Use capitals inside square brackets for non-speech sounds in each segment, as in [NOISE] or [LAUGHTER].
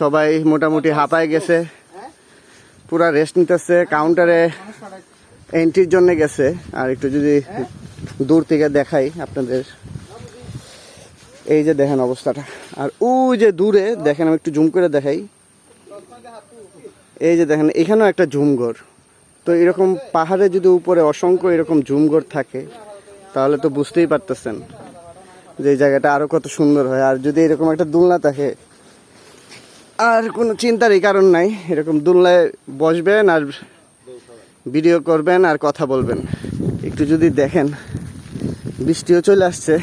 সবাই মোটামুটি হাঁপায় গেছে। পুরা রেস্ট নিতেছে কাউন্টারে এন্ট্রির জন্য গেছে। আর একটু যদি দূর থেকে দেখাই আপনাদের। এই যে দেখেন অবস্থাটা। আর ওই যে দূরে, দেখেন আমি একটু জুম করে দেখাই। এই যে দেখেন, এখানেও একটা ঝুমঘর তো এরকম পাহাড়ে যদি উপরে অসংখ্য এরকম ঝুমঘর থাকে, তাহলে তো বুঝতেই পারতেছেন যে এই জায়গাটা আরও কত সুন্দর হয়। আর যদি এরকম একটা দোলনা থাকে আর কোনো চিন্তারই কারণ নাই। এরকম দোলনায় বসবেন আর ভিডিও করবেন আর কথা বলবেন। একটু যদি দেখেন, বৃষ্টিও চলে আসছে।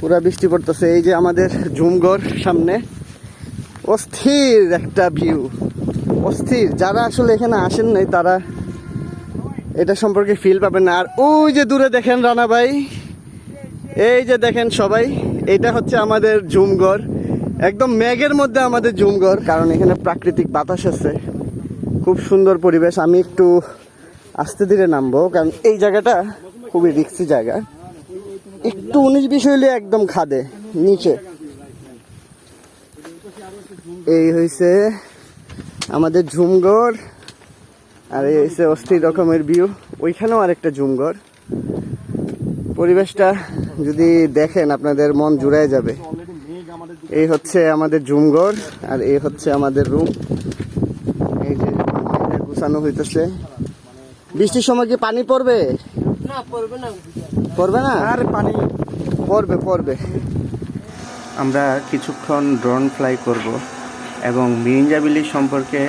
পুরা বৃষ্টি পড়তেছে। এই যে আমাদের ঝুমঘর সামনে, অস্থির একটা ভিউ অস্থির। যারা আসলে এখানে আসেন নাই, তারা এটা সম্পর্কে ফিল পাবেন না। আর ওই যে দূরে দেখেন রানা ভাই, এই যে দেখেন সবাই, এটা হচ্ছে আমাদের ঝুমঘর। একদম মেঘের মধ্যে আমাদের ঝুমঘর, কারণ এখানে প্রাকৃতিক বাতাস আছে। খুব সুন্দর পরিবেশ। আমি একটু আস্তে ধীরে নামবো, কারণ এই জায়গাটা খুবই রিক্সি জায়গা। একটু উনিশ বিশ হইলে একদম খাদে, নিচে। এই হয়েছে আমাদের ঝুমঘর, আর এই হয়েছে অস্থির রকমের ভিউ ওইখানেও আরেকটা ঝুমঘর। পরিবেশটা যদি দেখেন, আপনাদের মন জুড়ায় যাবে। এই হচ্ছে আমাদের ঝুমঘর আর এই হচ্ছে আমাদের রুম এই যে এটা গুছানো হইতেছে। বৃষ্টির সময় কি পানি পড়বে? না পড়বে না। পড়বে না? আর পানি। পড়বে পড়বে। আমরা কিছুক্ষণ ড্রোন ফ্লাই করব এবং মিরিঞ্জাবিলি সম্পর্কে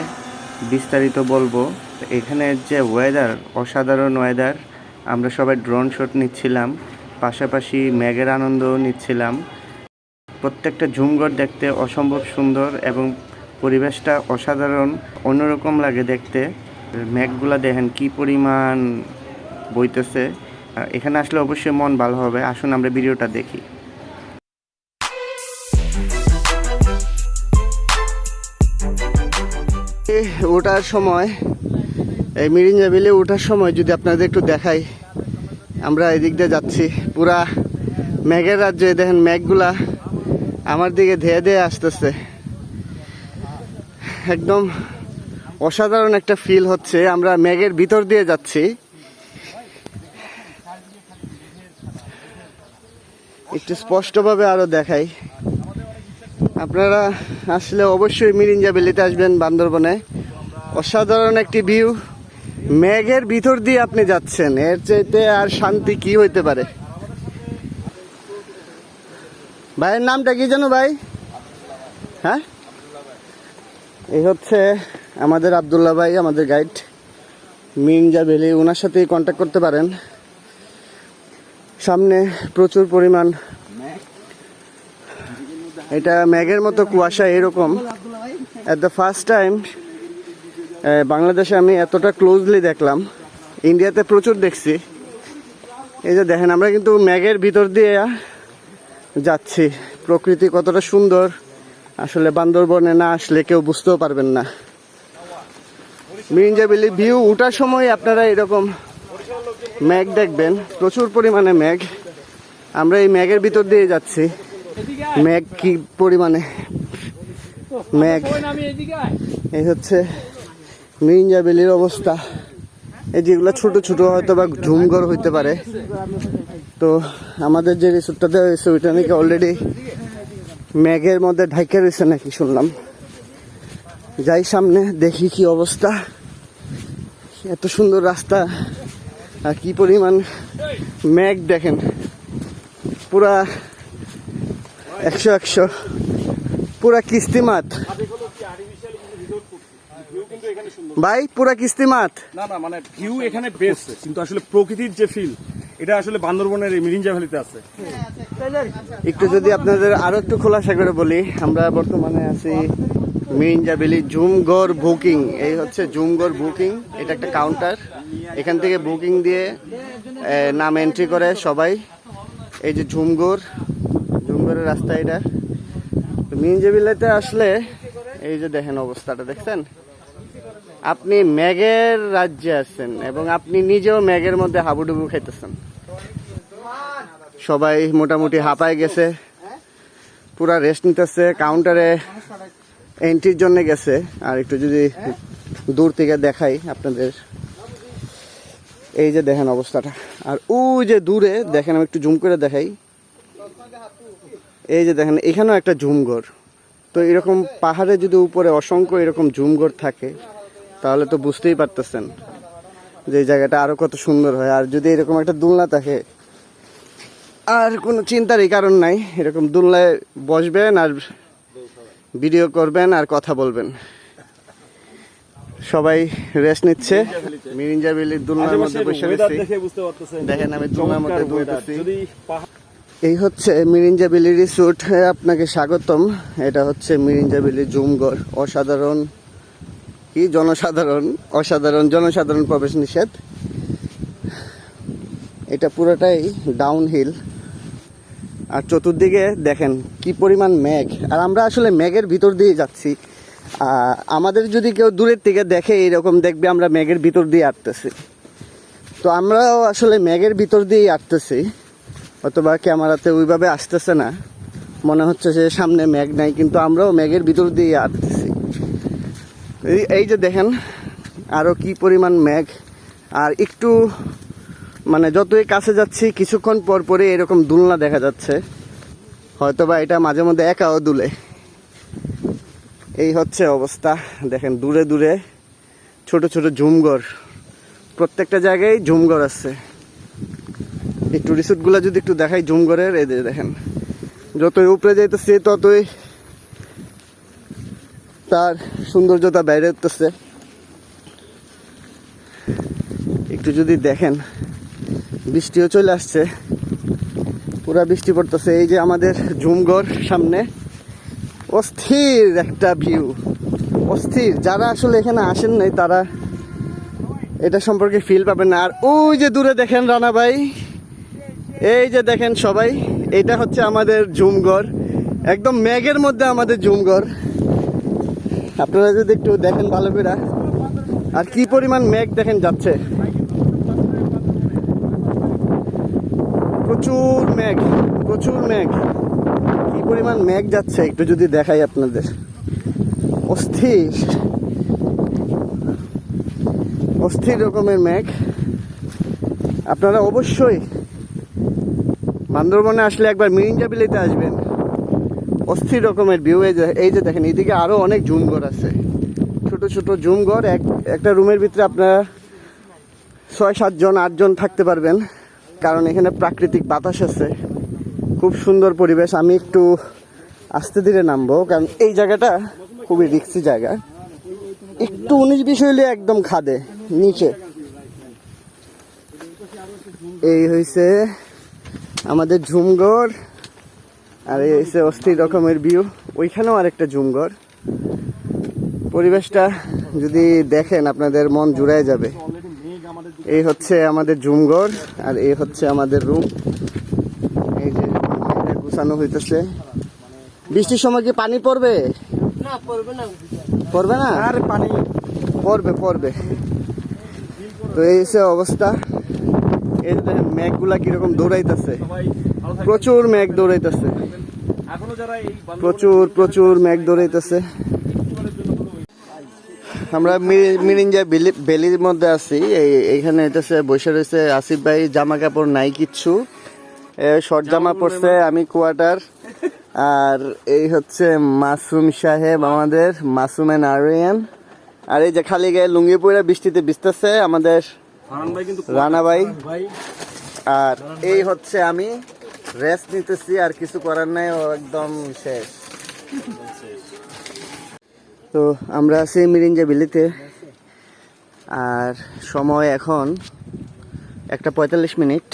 বিস্তারিত বলব। এখানের যে ওয়েদার অসাধারণ ওয়েদার আমরা সবাই ড্রোন শট নিচ্ছিলাম। পাশাপাশি মেঘের আনন্দও নিচ্ছিলাম। প্রত্যেকটা ঝুমঘর দেখতে অসম্ভব সুন্দর এবং পরিবেশটা অসাধারণ। অন্যরকম লাগে দেখতে। মেঘগুলা দেখেন কি পরিমাণ বইতেছে। এখানে আসলে অবশ্যই মন ভালো হবে। আসুন, আমরা ভিডিওটা দেখি। ওঠার সময়, এই মিরিঞ্জা বিলে ওঠার সময় যদি আপনাদের একটু দেখাই। আমরা এদিক দিয়ে যাচ্ছি। পুরা মেঘের রাজ্যে দেখেন মেঘগুলা আমার দিকে ধেয়ে ধেয়ে আসতেছে। একদম অসাধারণ একটা ফিল হচ্ছে। আমরা মেঘের ভিতর দিয়ে যাচ্ছি। একটু স্পষ্টভাবে আরও দেখাই। আপনারা আসলে অবশ্যই মিরিঞ্জা বেলিতে আসবেন বান্দরবনে। অসাধারণ একটি ভিউ মেঘের ভিতর দিয়ে আপনি যাচ্ছেন। এর চাইতে আর শান্তি কি হইতে পারে? ভাইয়ের নামটা কি জানো ভাই? হ্যাঁ? এই হচ্ছে আমাদের আবদুল্লাহ ভাই, আমাদের গাইড মিরিঞ্জা ভ্যালি ওনার সাথেই কন্ট্যাক্ট করতে পারেন। সামনে প্রচুর পরিমাণ এটা ম্যাগের মতো কুয়াশা এরকম। অ্যাট দ্য ফার্স্ট টাইম বাংলাদেশে আমি এতটা ক্লোজলি দেখলাম। ইন্ডিয়াতে প্রচুর দেখছি। এই যে দেখেন, আমরা কিন্তু ম্যাগের ভিতর দিয়ে যাচ্ছি। প্রকৃতি কতটা সুন্দর, আসলে বান্দরবনে না আসলে কেউ বুঝতেও পারবেন না। মিরিঞ্জাবিলি ভিউ উঠার সময় আপনারা এরকম ম্যাগ দেখবেন, প্রচুর পরিমাণে ম্যাগ আমরা এই ম্যাগের ভিতর দিয়ে যাচ্ছি। ম্যাগ কি পরিমাণে? ম্যাগ এই হচ্ছে মিরিঞ্জা বেলির অবস্থা। এই যেগুলো ছোট ছোট হয়তো বা ঝুমঘর হইতে পারে। তো আমাদের যে রিসোর্টটা দেওয়া হয়েছে, ওইটা নাকি অলরেডি ম্যাগের মধ্যে ঢাইকে রয়েছে নাকি শুনলাম। যাই সামনে দেখি কি অবস্থা। এত সুন্দর রাস্তা, আর কি পরিমাণ ম্যাগ দেখেন। পুরা একশো একশো, পুরা কিস্তিমাত। ভাই পুরা কিস্তি কিস্তিমাত না না মানে ভিউ এখানে বেস্ট কিন্তু আসলে প্রকৃতির যে ফিল এটা আসলে বান্দরবনের এই মিরিঞ্জা ভ্যালিতে আছে। একটু যদি আপনাদের আরও একটু খোলাসা করে বলি আমরা বর্তমানে আছি মিরিঞ্জা বেলি জুমগড় বুকিং। এই হচ্ছে জুমগড় বুকিং এটা একটা কাউন্টার এখান থেকে বুকিং দিয়ে নাম এন্ট্রি করে সবাই। এই যে ঝুমগড় ঝুমগড়ের রাস্তা এটা। মিরিঞ্জা বেলিতে আসলে এই যে দেখেন অবস্থাটা দেখছেন? আপনি ম্যাগের রাজ্যে আছেন এবং আপনি নিজেও ম্যাগের মধ্যে হাবুডুবু খাইতেছেন। সবাই মোটামুটি হাঁপায় গেছে। পুরা রেস্ট নিতেছে কাউন্টারে এন্ট্রির জন্য গেছে। আর একটু যদি দূর থেকে দেখাই আপনাদের। এই যে দেখেন অবস্থাটা। আর ওই যে দূরে, দেখেন আমি একটু জুম করে দেখাই। এই যে দেখেন, এখানেও একটা ঝুমঘর। তো এরকম পাহাড়ে যদি উপরে অসংখ্য এরকম ঝুমঘর থাকে তাহলে তো বুঝতেই পারতেছেন যে এই জায়গাটা আরও কত সুন্দর হয়। আর যদি এরকম একটা দোলনা থাকে আর কোনো চিন্তারই কারণ নাই। এরকম দোলনায় বসবেন আর ভিডিও করবেন আর কথা বলবেন। সবাই রেস্ট নিচ্ছে। মিরিঞ্জা বিলির দোলনার মধ্যে বসে দেখেন আমি দোলনার মধ্যে দুলতেছি। এই হচ্ছে মিরিঞ্জা বিলি রিসোর্ট আপনাকে স্বাগতম। এটা হচ্ছে মিরিঞ্জা বিলি জুমগড় অসাধারণ কি জনসাধারণ, অসাধারণ, জনসাধারণ প্রবেশ নিষেধ? এটা পুরোটাই ডাউন হিল আর চতুর্দিকে দেখেন কি পরিমাণ মেঘ। আর আমরা আসলে মেঘের ভিতর দিয়ে যাচ্ছি। আমাদের যদি কেউ দূরের থেকে দেখে এরকম দেখবে আমরা মেঘের ভিতর দিয়ে আটতেছি। তো আমরাও আসলে মেঘের ভিতর দিয়েই আটতেছি। অথবা ক্যামেরাতে ওইভাবে আসতেছে না। মনে হচ্ছে যে সামনে মেঘ নাই, কিন্তু আমরাও মেঘের ভিতর দিয়ে আসতেছি এই যে দেখেন আরও কি পরিমাণ মেঘ। আর একটু মানে যতই কাছে যাচ্ছি, কিছুক্ষণ পর পরে এরকম দুলনা দেখা যাচ্ছে। হয়তোবা এটা মাঝে মধ্যে একাও দুলে। এই হচ্ছে অবস্থা। দেখেন, দূরে দূরে ছোট ছোট ঝুমঘর। প্রত্যেকটা জায়গায় ঝুমঘর আছে। এই টুরিস্টগুলা যদি একটু দেখাই ঝুমঘরের যে দেখেন, যতই উপরে যাইতেছে, ততই তার সৌন্দর্যতা বাইরে উঠতেছে একটু যদি দেখেন, বৃষ্টিও চলে আসছে। পুরা বৃষ্টি পড়তেছে, এই যে আমাদের ঝুমঘর সামনে। অস্থির একটা ভিউ অস্থির। যারা আসলে এখানে আসেন নাই, তারা এটা সম্পর্কে ফিল পাবেন না। আর ওই যে দূরে দেখেন রানা ভাই, এই যে দেখেন সবাই, এটা হচ্ছে আমাদের ঝুমঘর। একদম মেঘের মধ্যে আমাদের ঝুমঘর। আপনারা যদি একটু দেখেন ভালো করে। আর কি পরিমাণ মেঘ দেখেন যাচ্ছে। প্রচুর মেঘ প্রচুর মেঘ। কি পরিমাণ মেঘ যাচ্ছে একটু যদি দেখাই আপনাদের। অস্থির। অস্থির রকমের মেঘ। আপনারা অবশ্যই বান্দরবনে আসলে একবার মিরিঞ্জা বিলিতে আসবেন। অস্থির রকমের ভিউ এই যে দেখেন, এইদিকে আরও অনেক ঝুমঘর আছে। ছোট ছোট ঝুমঘর এক, একটা রুমের ভিতরে আপনারা ছয় সাতজন আটজন থাকতে পারবেন, কারণ এখানে প্রাকৃতিক বাতাস আছে। খুব সুন্দর পরিবেশ, আমি একটু আস্তে ধীরে নামবো, কারণ এই জায়গাটা খুবই রিক্সি জায়গা। একটু উনিশ, বিশ হইলে একদম খাদে, নিচে। এই হয়েছে আমাদের ঝুমঘর আর এই হচ্ছে অস্থির রকমের ভিউ ওইখানেও আরেকটা জুমঘর পরিবেশটা যদি দেখেন আপনাদের মন জুড়ায় যাবে। এই হচ্ছে আমাদের জুমঘর আর এই হচ্ছে আমাদের রুম এই যে গুছানো হইতেছে। বৃষ্টির সময় কি পানি পড়বে? না পড়বে না। পড়বে আর পানি পড়বে পড়বে। তো এই হচ্ছে অবস্থা। এই যে দেখেন মেঘগুলা কীরকম দৌড়াইতেছে। প্রচুর মেঘ দৌড়াইতেছে। প্রচুর প্রচুর মেঘ দৌড়াইতেছে। আমরা মিরিঞ্জা বেলির মধ্যে আছি। এই- এইখানে এটাছে বসে রয়েছে আসিফ ভাই জামা কাপড় নাই কিচ্ছু। শর্ট জামা পরছে আমি কোয়ার্টার। আর এই হচ্ছে মাসুম সাহেব আমাদের মাসুম এন্ড আরিয়ান। আর এই যে খালি গায়ে লুঙ্গি পরে বৃষ্টিতে ভিজতেছে আমাদের রানা ভাই। আর এই হচ্ছে আমি। রেস্ট নিতেছি আর কিছু করার নাই একদম শেষ। তো আমরা আছি মিরিঞ্জা বিলিতে, আর সময় এখন একটা পঁয়তাল্লিশ মিনিট।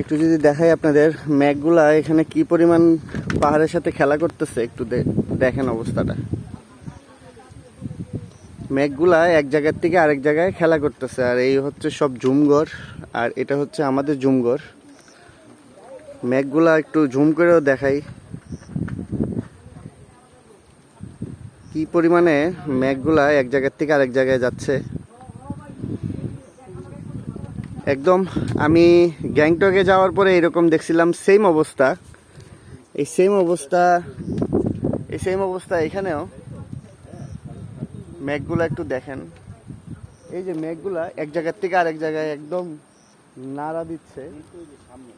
একটু যদি দেখাই আপনাদের ম্যাগগুলা এখানে কি পরিমাণ পাহাড়ের সাথে খেলা করতেছে, একটু দেখেন অবস্থাটা। মেঘগুলা এক জায়গার থেকে আরেক জায়গায় খেলা করতেছে, আর এই হচ্ছে সব জুমঘর আর এটা হচ্ছে আমাদের জুমঘর মেঘগুলা একটু জুম করেও দেখাই। কি পরিমাণে মেঘগুলা এক জায়গার থেকে আরেক জায়গায় যাচ্ছে। একদম আমি গ্যাংটকে যাওয়ার পরে এরকম দেখছিলাম সেম অবস্থা। এই সেম অবস্থা, এই সেম অবস্থা এখানেও। মেঘগুলো একটু দেখেন। এই যে মেঘগুলা এক জায়গার থেকে আরেক জায়গায় একদম নাড়া দিচ্ছে।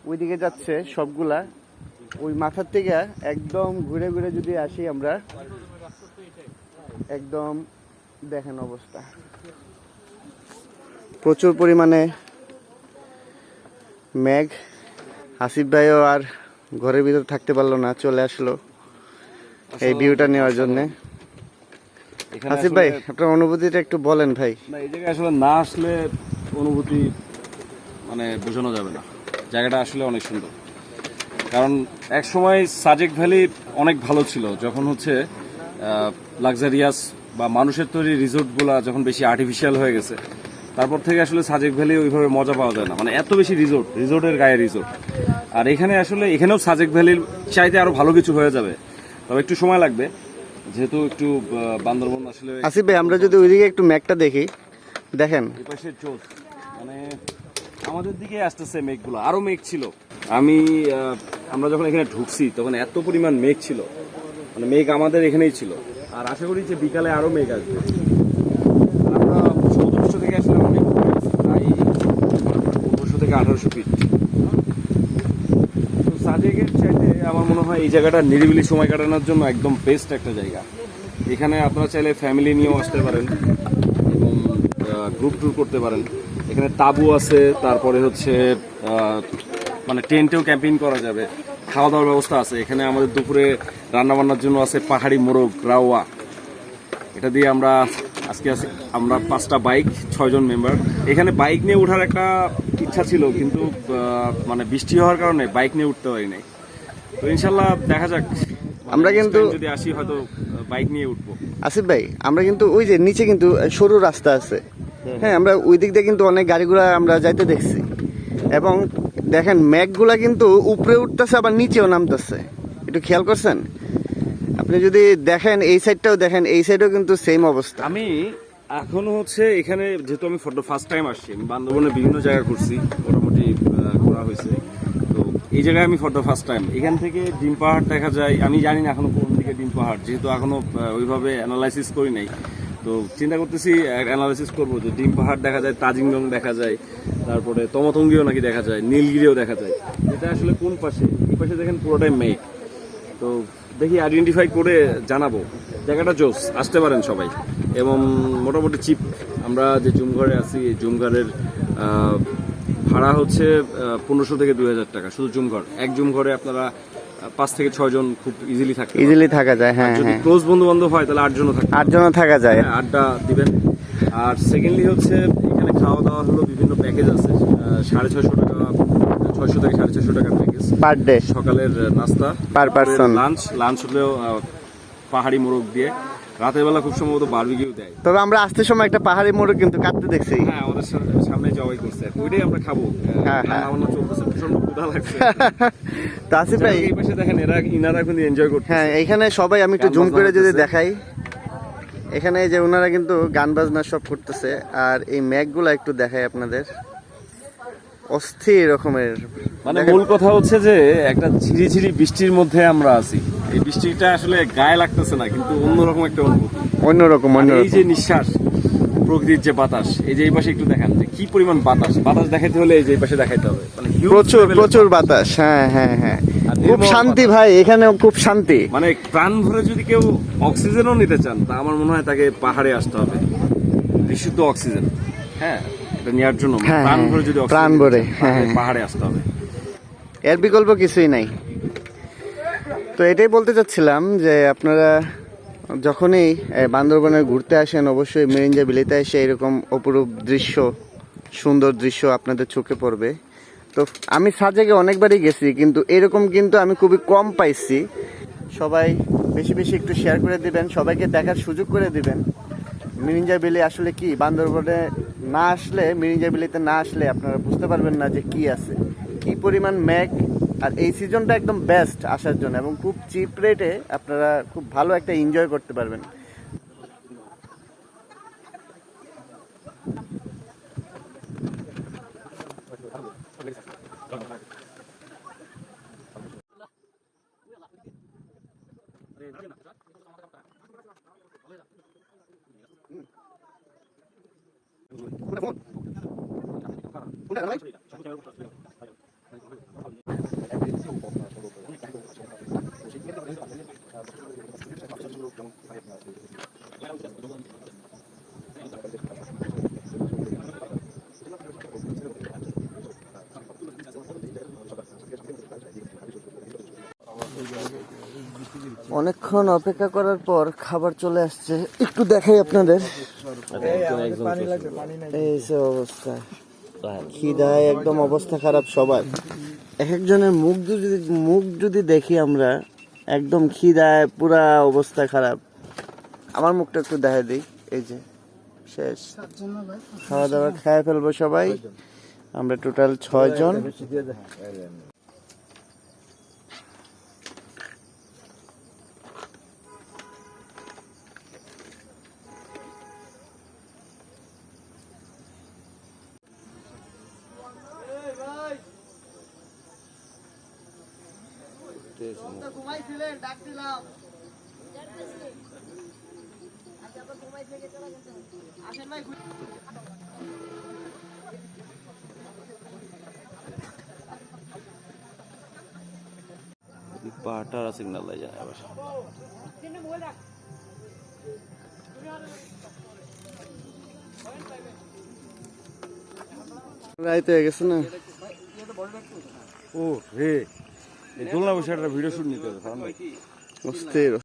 ওইদিকে যাচ্ছে সবগুলা। ওই মাথার থেকে একদম ঘুরে ঘুরে যদি আসি আমরা একদম দেখেন অবস্থা। প্রচুর পরিমাণে মেঘ। হাসিফ ভাইও আর ঘরের ভিতর থাকতে পারল না চলে আসলো এই ভিউটা নেওয়ার জন্য। হাসিফ ভাই আপনার অনুভূতিটা একটু বলেন ভাই। এই জায়গায় আসলে না আসলে অনুভূতি মানে বোঝানো যাবে না। জায়গাটা আসলে অনেক সুন্দর। কারণ এক সময় সাজেক ভ্যালি অনেক ভালো ছিল যখন হচ্ছে লাক্সারিয়াস বা মানুষের তৈরি রিসোর্টগুলো যখন বেশি আর্টিফিশিয়াল হয়ে গেছে তারপর থেকে আসলে সাজেক ভ্যালি ওইভাবে মজা পাওয়া যায় না। মানে এত বেশি রিসোর্ট রিসোর্টের গায়ে রিসোর্ট। আর এখানে আসলে এখানেও সাজেক ভ্যালির চাইতে আরও ভালো কিছু হয়ে যাবে। তবে একটু সময় লাগবে যেহেতু একটু বান্দরবন আসলে আসিফ ভাই আমরা যদি ওইদিকে একটু মেঘটা দেখি দেখেন। মানে আমাদের দিকে আসতেছে মেঘগুলো। আরও মেঘ ছিল। আমি আমরা যখন এখানে ঢুকছি, তখন এত পরিমাণ মেঘ ছিল। মানে মেঘ আমাদের এখানেই ছিল। আর আশা করি যে বিকালে আরও মেঘ আসবে। আমরা সমুদ্রপৃষ্ঠ থেকে আসলে অনেক প্রায় পনেরোশো থেকে আঠারোশো ফিট তো সাজেকের চাইতে আমার মনে হয় এই জায়গাটা নিরিবিলি সময় কাটানোর জন্য একদম বেস্ট একটা জায়গা। এখানে আপনারা চাইলে ফ্যামিলি নিয়েও আসতে পারেন এবং গ্রুপ ট্যুর করতে পারেন। এখানে তাবু আছে তারপরে হচ্ছে মানে টেন্টেও ক্যাম্পিং করা যাবে। খাওয়া দাওয়ার ব্যবস্থা আছে। এখানে আমাদের দুপুরে রান্না বান্নার জন্য আছে পাহাড়ি মোরগ রাওয়া। এটা দিয়ে আমরা আজকে আছি আমরা পাঁচটা বাইক ছয়জন মেম্বার। এখানে বাইক নিয়ে ওঠার একটা ইচ্ছা ছিল কিন্তু মানে বৃষ্টি হওয়ার কারণে বাইক নিয়ে উঠতে পারি নাই। তো ইনশাল্লাহ দেখা যাক। আমরা কিন্তু- যদি আসি হয়তো বাইক নিয়ে উঠবো। আসিফ ভাই আমরা কিন্তু ওই যে নিচে কিন্তু সরু রাস্তা আছে। হ্যাঁ আমরা ওই দিক দিয়ে কিন্তু অনেক গাড়িগুলা আমরা যাইতে দেখছি। এবং দেখেন মেঘগুলা কিন্তু উপরে উঠতেছে, আবার নিচেও নামতেছে। একটু খেয়াল করছেন? আপনি যদি দেখেন, এই সাইডটাও দেখেন, এই সাইডেও কিন্তু সেম অবস্থা। আমি এখনও হচ্ছে এখানে, যেহেতু আমি ফটো ফার্স্ট টাইম আসছি, আমি বান্দরবনে বিভিন্ন জায়গা ঘুরছি, মোটামুটি ঘোরা হয়েছে। তো এই জায়গায় আমি ফটো ফার্স্ট টাইম এখান থেকে ডিম পাহাড় দেখা যায়, আমি জানি না এখনও কোন দিকে ডিম পাহাড়, যেহেতু এখনও ওইভাবে অ্যানালাইসিস করি নাই। তো চিন্তা করতেছি অ্যানালাইসিস করব, যে ডিম পাহাড় দেখা যায় তাজিংগং দেখা যায়, তারপরে তমতঙ্গিও নাকি দেখা যায়, নীলগিরিও দেখা যায়। এটা আসলে কোন পাশে? এই পাশে দেখেন পুরোটাই মেঘ। তো দেখি আইডেন্টিফাই করে জানাব। জায়গাটা জোস, আসতে পারেন সবাই। এবং মোটামুটি চিপ আমরা যে জুমঘরে আছি, এই জুমঘরের ভাড়া হচ্ছে পনেরোশো থেকে দুই হাজার টাকা, শুধু জুমঘর। এক জুমঘরে আপনারা পাঁচ থেকে ছয় জন খুব ইজিলি থাকে। ইজিলি থাকা যায় হ্যাঁ যদি হ্যাঁ। ক্লোজ বন্ধু বান্ধব হয় তাহলে আটজনও থাকা। যায়। হ্যাঁ, আড্ডা দিবেন। আর সেকেন্ডলি হচ্ছে এখানে খাওয়া দাওয়া হলো বিভিন্ন প্যাকেজ আছে। সাড়ে ছয়শো টাকা ছয়শো থেকে সাড়ে ছয়শো টাকার প্যাকেজ পার ডে সকালের নাস্তা। পার পারসন লাঞ্চ লাঞ্চ হলেও পাহাড়ি মোরগ দিয়ে। রাতের বেলা খুব সম্ভবত বারবিকিউ দেয়। তবে আমরা আসতে সময় একটা পাহাড়ি মোড় কিন্তু কাটতে দেখছি। হ্যাঁ আমাদের সা- সামনে জবাই করছে ওইটাই আমরা খাব। হ্যাঁ, হ্যাঁ। চলতেছে প্রচণ্ড ক্ষুধা লাগছে। [LAUGHS] তো আসিফ ভাই এই পাশে দেখেন এরা ইনারা কিন্তু এনজয় করছে হ্যাঁ এখানে সবাই আমি একটু জুম করে যদি দেখাই। এখানে যে ওনারা কিন্তু গান বাজনা সব করতেছে। আর এই ম্যাগগুলো একটু দেখাই আপনাদের। অস্থির রকমের। মানে মূল কথা হচ্ছে যে একটা ঝিরিঝিরি বৃষ্টির মধ্যে আমরা আছি। এই বৃষ্টিটা আসলে গায়ে লাগতেছে না কিন্তু অন্যরকম একটা অনুভূতি। অন্যরকম আর এই যে নিঃশ্বাস প্রকৃতির যে বাতাস এই যে এই পাশে একটু দেখান যে কি পরিমাণ বাতাস। বাতাস দেখাইতে হলে এই যে এই পাশে দেখাইতে হবে। মানে প্রচুর প্রচুর বাতাস। হ্যাঁ হ্যাঁ হ্যাঁ। খুব শান্তি ভাই এখানেও খুব শান্তি। মানে প্রাণ ভরে যদি কেউ অক্সিজেনও নিতে চান তা আমার মনে হয় তাকে পাহাড়ে আসতে হবে। বিশুদ্ধ অক্সিজেন। হ্যাঁ। এটা নেওয়ার জন্য মানে হ্যাঁ, প্রাণ হ্যাঁ, ভরে যদি প্রাণ ভরে, হ্যাঁ, হ্যাঁ। পাহাড়ে আসতে হবে। এর বিকল্প কিছুই নাই। তো এটাই বলতে চাচ্ছিলাম যে আপনারা যখনই বান্দরবনে ঘুরতে আসেন অবশ্যই মেরিঞ্জা বিলিতে এসে এরকম অপরূপ দৃশ্য সুন্দর দৃশ্য আপনাদের চোখে পড়বে। তো আমি সাজেকে অনেকবারই গেছি কিন্তু এরকম কিন্তু আমি খুবই কম পাইছি। সবাই বেশি বেশি একটু শেয়ার করে দিবেন সবাইকে দেখার সুযোগ করে দিবেন। মিরিঞ্জা বিলি আসলে কি? বান্দরবনে না আসলে, মিরিঞ্জা বিলিতে না আসলে আপনারা বুঝতে পারবেন না যে কি আছে। কি পরিমাণ ম্যাগ, আর এই সিজনটা একদম বেস্ট আসার জন্য এবং খুব চিপ রেটে আপনারা খুব ভালো একটা এনজয় করতে পারবেন। অনেকক্ষণ অপেক্ষা করার পর খাবার চলে আসছে। একটু দেখাই আপনাদের। এই যে অবস্থা। খিদায় একদম অবস্থা খারাপ সবার। এক একজনের মুখ যদি মুখ যদি দেখি আমরা একদম খিদায় পুরা অবস্থা খারাপ। আমার মুখটা একটু দেখা দিই। এই যে শেষ। খাওয়া দাওয়া খেয়ে ফেলব সবাই। আমরা টোটাল ছয় জন পাহাড়টা সিগনাল দেয় যায় আবার রাইত হয়ে গেছে না? ও রে। দোলনা বসে একটা ভিডিও শুট নিতে হবে অস্থির